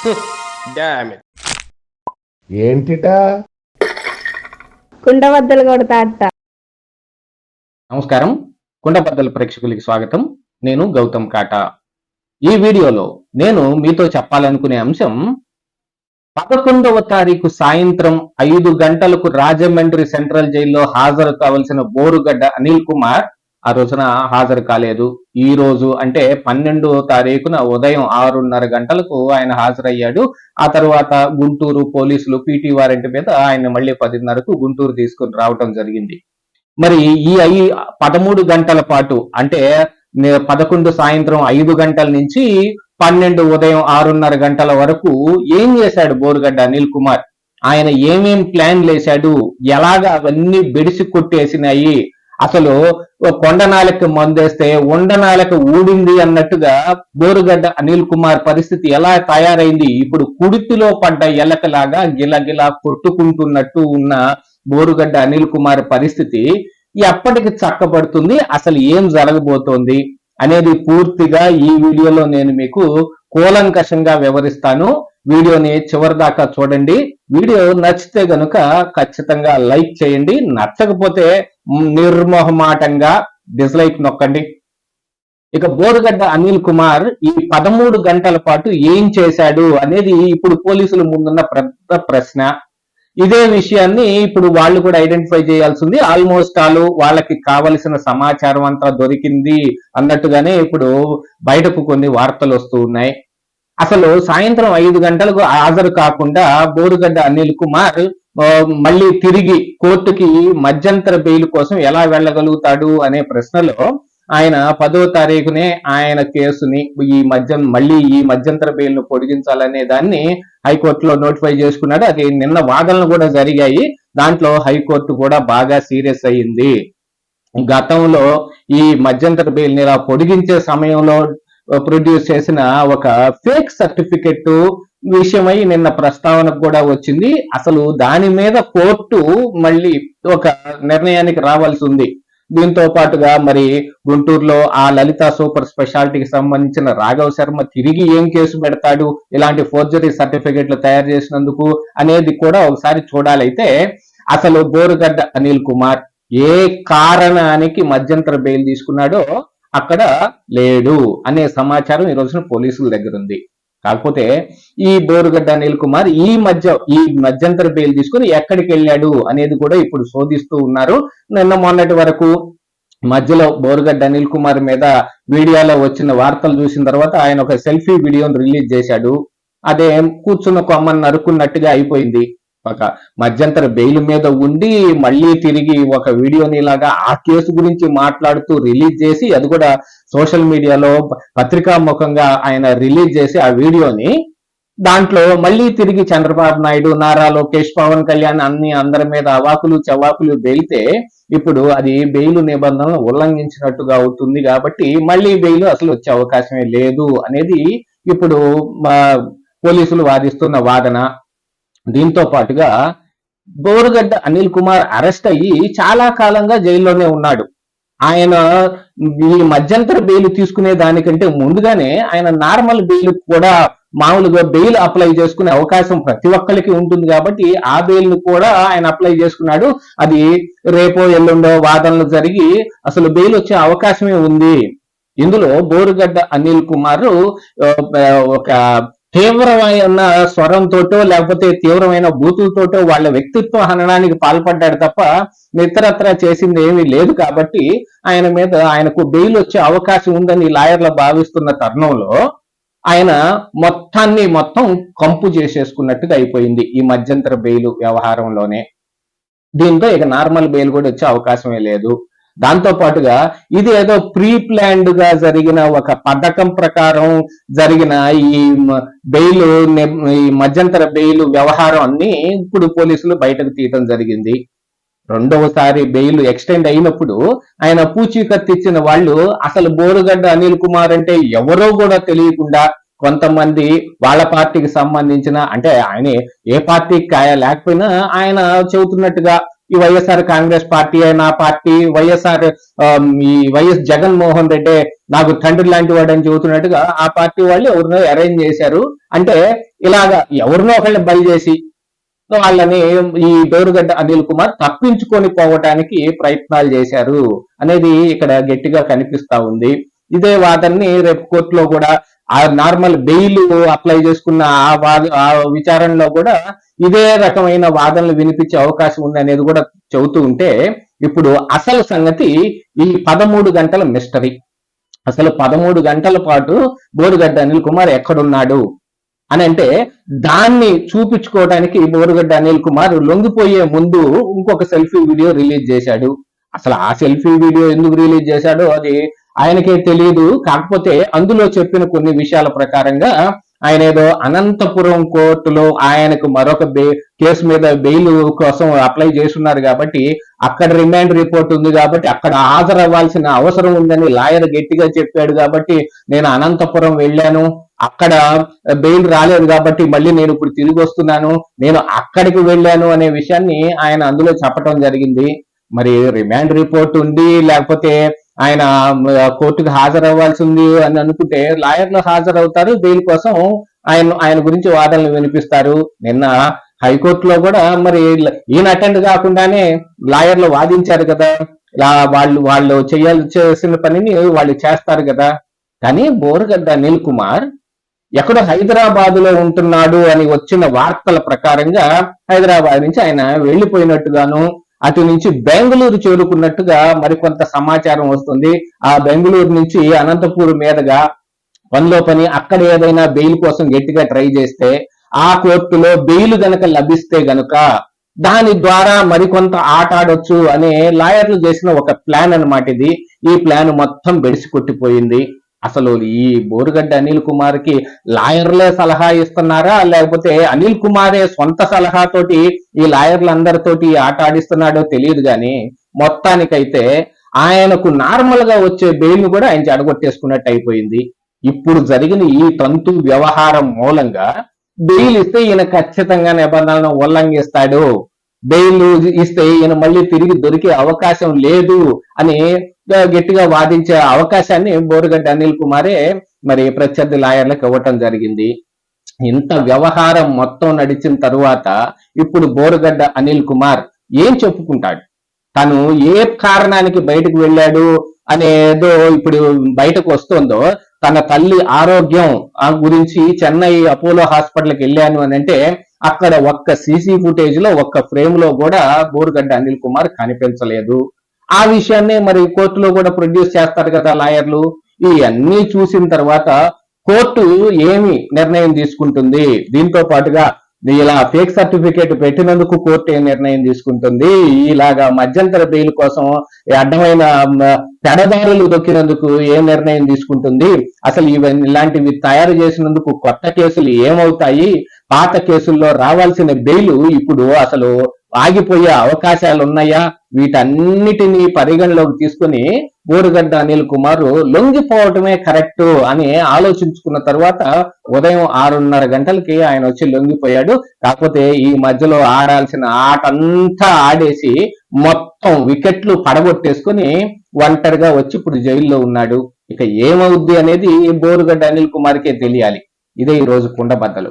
ఏంటిటా? కుండబద్దలు కొడతా అట్ట నమస్కారం. కుండబద్దల ప్రేక్షకులకి స్వాగతం. నేను గౌతమ్ కాటా. ఈ వీడియోలో నేను మీతో చెప్పాలనుకునే అంశం పదకొండవ తారీఖు సాయంత్రం ఐదు గంటలకు రాజమండ్రి సెంట్రల్ జైల్లో హాజరు కావలసిన బోరుగడ్డ అనిల్ కుమార్ ఆ రోజున హాజరు కాలేదు. ఈ రోజు అంటే పన్నెండో తారీఖున ఉదయం ఆరున్నర గంటలకు ఆయన హాజరయ్యాడు. ఆ తర్వాత గుంటూరు పోలీసులు పీటీ వారెంట్ మీద ఆయన మళ్ళీ పదిన్నరకు గుంటూరు తీసుకుని రావటం జరిగింది. మరి ఈ ఐ పదమూడు గంటల పాటు అంటే పదకొండు సాయంత్రం ఐదు గంటల నుంచి పన్నెండు ఉదయం ఆరున్నర గంటల వరకు ఏం చేశాడు బోరుగడ్డ అనిల్ కుమార్? ఆయన ఏమేం ప్లాన్లు వేశాడు? ఎలాగ అవన్నీ బెడిసి కొట్టేసినాయి? అసలు ఓ కొండనాలకు మందేస్తే ఉండనాలకు ఊడింది అన్నట్టుగా బోరుగడ్డ అనిల్ కుమార్ పరిస్థితి ఎలా తయారైంది? ఇప్పుడు కుడితిలో పడ్డ ఎలకలాగా గిలగిలా కొట్టుకుంటున్నట్టు ఉన్న బోరుగడ్డ అనిల్ కుమార్ పరిస్థితి ఎప్పటికి చక్కబడుతుంది? అసలు ఏం జరగబోతోంది? అనేది పూర్తిగా ఈ వీడియోలో నేను మీకు కూలంకషంగా వివరిస్తాను. వీడియోని చివరి దాకా చూడండి. వీడియో నచ్చితే గనుక ఖచ్చితంగా లైక్ చేయండి. నచ్చకపోతే నిర్మోహమాటంగా డిస్లైక్ నొక్కండి. ఇక బోరుగడ్డ అనిల్ కుమార్ ఈ పదమూడు గంటల పాటు ఏం చేశాడు అనేది ఇప్పుడు పోలీసుల ముందున్న పెద్ద ప్రశ్న. ఇదే విషయాన్ని ఇప్పుడు వాళ్ళు కూడా ఐడెంటిఫై చేయాల్సింది. ఆల్మోస్ట్ ఆలు వాళ్ళకి కావలసిన సమాచారం అంతా దొరికింది అన్నట్టుగానే ఇప్పుడు బయటకు కొన్ని వార్తలు వస్తూ ఉన్నాయి. అసలు సాయంత్రం ఐదు గంటలకు హాజరు కాకుండా బోరుగడ్డ అనిల్ కుమార్ మళ్ళీ తిరిగి కోర్టుకి మధ్యంతర బెయిల్ కోసం ఎలా వెళ్ళగలుగుతాడు అనే ప్రశ్నలో ఆయన పదో తారీఖునే ఆయన కేసుని ఈ మధ్య మళ్ళీ ఈ మధ్యంతర బెయిల్ను పొడిగించాలనే దాన్ని హైకోర్టులో నోటిఫై చేసుకున్నాడు. అది నిన్న వాదనలు కూడా జరిగాయి. దాంట్లో హైకోర్టు కూడా బాగా సీరియస్ అయ్యింది. గతంలో ఈ మధ్యంతర బెయిల్ని ఇలా పొడిగించే సమయంలో ప్రొడ్యూస్ చేసిన ఒక ఫేక్ సర్టిఫికెట్ విషయమై నిన్న ప్రస్తావనకు కూడా వచ్చింది. అసలు దాని మీద కోర్టు మళ్ళీ ఒక నిర్ణయానికి రావాల్సి ఉంది. దీంతో పాటుగా మరి గుంటూరులో ఆ లలిత సూపర్ స్పెషాలిటీకి సంబంధించిన రాఘవ్ శర్మ తిరిగి ఏం కేసు పెడతాడు? ఇలాంటి ఫోర్జరీ సర్టిఫికెట్లు తయారు చేసినందుకు అనేది కూడా ఒకసారి చూడాలైతే అసలు బోరుగడ్డ అనిల్ కుమార్ ఏ కారణానికి మధ్యంతర బెయిల్ తీసుకున్నాడో అక్కడ లేడు అనే సమాచారం ఈ రోజున పోలీసుల దగ్గర ఉంది. కాకపోతే ఈ బోరుగడ్డ అనిల్ కుమార్ ఈ మధ్య ఈ మధ్యంతర బెయిల్ తీసుకుని ఎక్కడికి వెళ్ళాడు అనేది కూడా ఇప్పుడు శోధిస్తూ ఉన్నారు. నిన్న మొన్నటి వరకు మధ్యలో బోరుగడ్డ అనిల్ కుమార్ మీద మీడియాలో వచ్చిన వార్తలు చూసిన తర్వాత ఆయన ఒక సెల్ఫీ వీడియోను రిలీజ్ చేశాడు. అదే కూర్చున్న కొమ్మని నరుకున్నట్టుగా అయిపోయింది. ఒక మధ్యంతర బెయిల్ మీద ఉండి మళ్ళీ తిరిగి ఒక వీడియోని ఇలాగా ఆ కేసు గురించి మాట్లాడుతూ రిలీజ్ చేసి అది కూడా సోషల్ మీడియాలో పత్రికా ముఖంగా ఆయన రిలీజ్ చేసి ఆ వీడియోని దాంట్లో మళ్ళీ తిరిగి చంద్రబాబు నాయుడు నారా లోకేష్ పవన్ కళ్యాణ్ అన్ని అందరి మీద అవాకులు చవాకులు బెయిల్తే ఇప్పుడు అది బెయిల్ నిబంధనలు ఉల్లంఘించినట్టుగా అవుతుంది కాబట్టి మళ్ళీ బెయిల్ అసలు వచ్చే అవకాశమే లేదు అనేది ఇప్పుడు మా పోలీసులు వాదిస్తున్న వాదన. దీంతో పాటుగా బోరుగడ్డ అనిల్ కుమార్ అరెస్ట్ అయ్యి చాలా కాలంగా జైల్లోనే ఉన్నాడు. ఆయన ఈ మధ్యంతర బెయిల్ తీసుకునే దానికంటే ముందుగానే ఆయన నార్మల్ బెయిల్ కూడా మామూలుగా బెయిల్ అప్లై చేసుకునే అవకాశం ప్రతి ఒక్కరికి ఉంటుంది కాబట్టి ఆ బెయిల్ను కూడా ఆయన అప్లై చేసుకున్నాడు. అది రేపో ఎల్లుండో వాదనలు జరిగి అసలు బెయిల్ వచ్చే అవకాశమే ఉంది. ఇందులో బోరుగడ్డ అనిల్ కుమార్ ఒక తీవ్రమైన స్వరంతోటో లేకపోతే తీవ్రమైన బూతులతోటో వాళ్ళ వ్యక్తిత్వ హననానికి పాల్పడ్డాడు తప్ప నిత్రత్ర చేసింది ఏమీ లేదు కాబట్టి ఆయన మీద ఆయనకు బెయిల్ వచ్చే అవకాశం ఉందని లాయర్లు భావిస్తున్న తరుణంలో ఆయన మొత్తాన్ని మొత్తం కంపు చేసేసుకున్నట్టుగా అయిపోయింది ఈ మధ్యంతర బెయిల్ వ్యవహారంలోనే. దీంతో ఇక నార్మల్ బెయిల్ కూడా వచ్చే అవకాశమే లేదు. దాంతో పాటుగా ఇది ఏదో ప్రీ ప్లాన్డ్గా జరిగిన ఒక పథకం ప్రకారం జరిగిన ఈ బెయిల్ ఈ మధ్యంతర బెయిల్ వ్యవహారం అన్ని ఇప్పుడు పోలీసులు బయటకు తీయటం జరిగింది. రెండవసారి బెయిల్ ఎక్స్టెండ్ అయినప్పుడు ఆయన పూచీకత్తు ఇచ్చిన వాళ్ళు అసలు బోరుగడ్డ అనిల్ కుమార్ అంటే ఎవరో కూడా తెలియకుండా కొంతమంది వాళ్ళ పార్టీకి సంబంధించిన అంటే ఆయన ఏ పార్టీకి కాయ లేకపోయినా ఆయన చెబుతున్నట్టుగా ఈ వైఎస్ఆర్ కాంగ్రెస్ పార్టీ నా పార్టీ? వైఎస్ఆర్ ఈ వైఎస్ జగన్మోహన్ రెడ్డి నాకు తండ్రి లాంటి వాడు అని చెబుతున్నట్టుగా ఆ పార్టీ వాళ్ళు ఎవరినో అరేంజ్ చేశారు. అంటే ఇలాగా ఎవరినో ఒకళ్ళని బలి చేసి వాళ్ళని ఈ దోరుగడ్డ అనిల్ కుమార్ తప్పించుకొని పోవటానికి ప్రయత్నాలు చేశారు. అనేది ఇక్కడ గట్టిగా కనిపిస్తా ఉంది. ఇదే వాదనని రేపు కోర్టులో కూడా ఆ నార్మల్ బెయిల్ అప్లై చేసుకున్న ఆ వాద ఆ విచారణలో కూడా ఇదే రకమైన వాదనలు వినిపించే అవకాశం ఉంది అనేది కూడా చెబుతూ ఉంటే ఇప్పుడు అసలు సంగతి ఈ పదమూడు గంటల మిస్టరీ. అసలు పదమూడు గంటల పాటు బోరుగడ్డ అనిల్ కుమార్ ఎక్కడున్నాడు? అని అంటే దాన్ని చూపించుకోవడానికి బోరుగడ్డ అనిల్ కుమార్ లొంగిపోయే ముందు ఇంకొక సెల్ఫీ వీడియో రిలీజ్ చేశాడు. అసలు ఆ సెల్ఫీ వీడియో ఎందుకు రిలీజ్ చేశాడో అది ఆయనకే తెలియదు కాకపోతే అందులో చెప్పిన కొన్ని విషయాల ప్రకారంగా ఆయన ఏదో అనంతపురం కోర్టులో ఆయనకు మరొక బే కేసు మీద బెయిల్ కోసం అప్లై చేస్తున్నారు కాబట్టి అక్కడ రిమాండ్ రిపోర్ట్ ఉంది కాబట్టి అక్కడ హాజరవ్వాల్సిన అవసరం ఉందని లాయర్ గట్టిగా చెప్పాడు కాబట్టి నేను అనంతపురం వెళ్ళాను. అక్కడ బెయిల్ రాలేదు కాబట్టి మళ్ళీ నేను ఇప్పుడు తిరిగి వస్తున్నాను. నేను అక్కడికి వెళ్ళాను అనే విషయాన్ని ఆయన అందులో చెప్పడం జరిగింది. మరి రిమాండ్ రిపోర్ట్ ఉంది. లేకపోతే ఆయన కోర్టుకు హాజరవ్వాల్సి ఉంది అని అనుకుంటే లాయర్లు హాజరవుతారు. బెయిల్ కోసం ఆయన ఆయన గురించి వాదనలు వినిపిస్తారు. నిన్న హైకోర్టులో కూడా మరి ఈయన అటెండ్ కాకుండానే లాయర్లు వాదించారు కదా. ఇలా వాళ్ళు వాళ్ళు చేయాల్సిన పనిని వాళ్ళు చేస్తారు కదా. కానీ బోరగడ్డ అనిల్ కుమార్ ఎక్కడో హైదరాబాద్లో ఉంటున్నాడు అని వచ్చిన వార్తల ప్రకారంగా హైదరాబాద్ నుంచి ఆయన వెళ్ళిపోయినట్టుగాను అటు నుంచి బెంగళూరు చేరుకున్నట్టుగా మరికొంత సమాచారం వస్తుంది. ఆ బెంగళూరు నుంచి అనంతపూర్ మీదుగా పనిలో పని అక్కడ ఏదైనా బెయిల్ కోసం గట్టిగా ట్రై చేస్తే ఆ కోర్టులో బెయిల్ గనక లభిస్తే గనుక దాని ద్వారా మరికొంత ఆట ఆడొచ్చు అనే లాయర్లు చేసిన ఒక ప్లాన్ అన్నమాట ఇది. ఈ ప్లాన్ మొత్తం బెడిసి కొట్టిపోయింది. అసలు ఈ బోరుగడ్డ అనిల్ కుమార్కి లాయర్లే సలహా ఇస్తున్నారా? లేకపోతే అనిల్ కుమారే సొంత సలహాతోటి ఈ లాయర్లందరితోటి ఆట ఆడిస్తున్నాడో తెలియదు కానీ మొత్తానికైతే ఆయనకు నార్మల్గా వచ్చే బెయిల్ కూడా ఆయన చెడగొట్టేసుకున్నట్టు అయిపోయింది. ఇప్పుడు జరిగిన ఈ తంతు వ్యవహారం మూలంగా బెయిల్ ఇస్తే ఈయన ఖచ్చితంగా నిబంధనలను ఉల్లంఘిస్తాడు. బెయిల్ ఇస్తే ఈయన మళ్ళీ తిరిగి దొరికే అవకాశం లేదు అని గట్టిగా వాదించే అవకాశాన్ని బోరుగడ్డ అనిల్ కుమారే మరి ప్రత్యర్థి లాయర్లకు ఇవ్వటం జరిగింది. ఇంత వ్యవహారం మొత్తం నడిచిన తరువాత ఇప్పుడు బోరుగడ్డ అనిల్ కుమార్ ఏం చెప్పుకుంటాడు? తను ఏ కారణానికి బయటకు వెళ్ళాడు అనేదో ఇప్పుడు బయటకు వస్తుందో తన తల్లి ఆరోగ్యం గురించి చెన్నై అపోలో హాస్పిటల్కి వెళ్ళాను అని అంటే అక్కడ ఒక్క సీసీ ఫుటేజ్లో ఒక్క ఫ్రేమ్లో కూడా బోరుగడ్డ అనిల్ కుమార్ కనిపించలేదు. ఆ విషయాన్ని మరి కోర్టులో కూడా ప్రొడ్యూస్ చేస్తారు కదా లాయర్లు. ఇవన్నీ చూసిన తర్వాత కోర్టు ఏమి నిర్ణయం తీసుకుంటుంది? దీంతో పాటుగా ఇలా ఫేక్ సర్టిఫికేట్ పెట్టినందుకు కోర్టు ఏం నిర్ణయం తీసుకుంటుంది? ఇలాగా మధ్యంతర బెయిల్ కోసం అడ్డమైన పెడదారులు దొక్కినందుకు ఏం నిర్ణయం తీసుకుంటుంది? అసలు ఇవన్నీ ఇలాంటివి తయారు చేసినందుకు కొత్త కేసులు ఏమవుతాయి? పాత కేసుల్లో రావాల్సిన బెయిల్ ఇప్పుడు అసలు ఆగిపోయే అవకాశాలు ఉన్నాయా వీటన్నిటినీ పరిగణలోకి తీసుకుని బోరుగడ్డ అనిల్ కుమార్ లొంగిపోవటమే కరెక్ట్ అని ఆలోచించుకున్న తర్వాత ఉదయం ఆరున్నర గంటలకి ఆయన వచ్చి లొంగిపోయాడు. కాకపోతే ఈ మధ్యలో ఆడాల్సిన ఆట అంతా ఆడేసి మొత్తం వికెట్లు పడగొట్టేసుకుని ఒంటరిగా వచ్చి ఇప్పుడు జైల్లో ఉన్నాడు. ఇక ఏమవుద్ది అనేది బోరుగడ్డ అనిల్ కుమార్కే తెలియాలి. ఇదే ఈ రోజు కుండబద్దలు.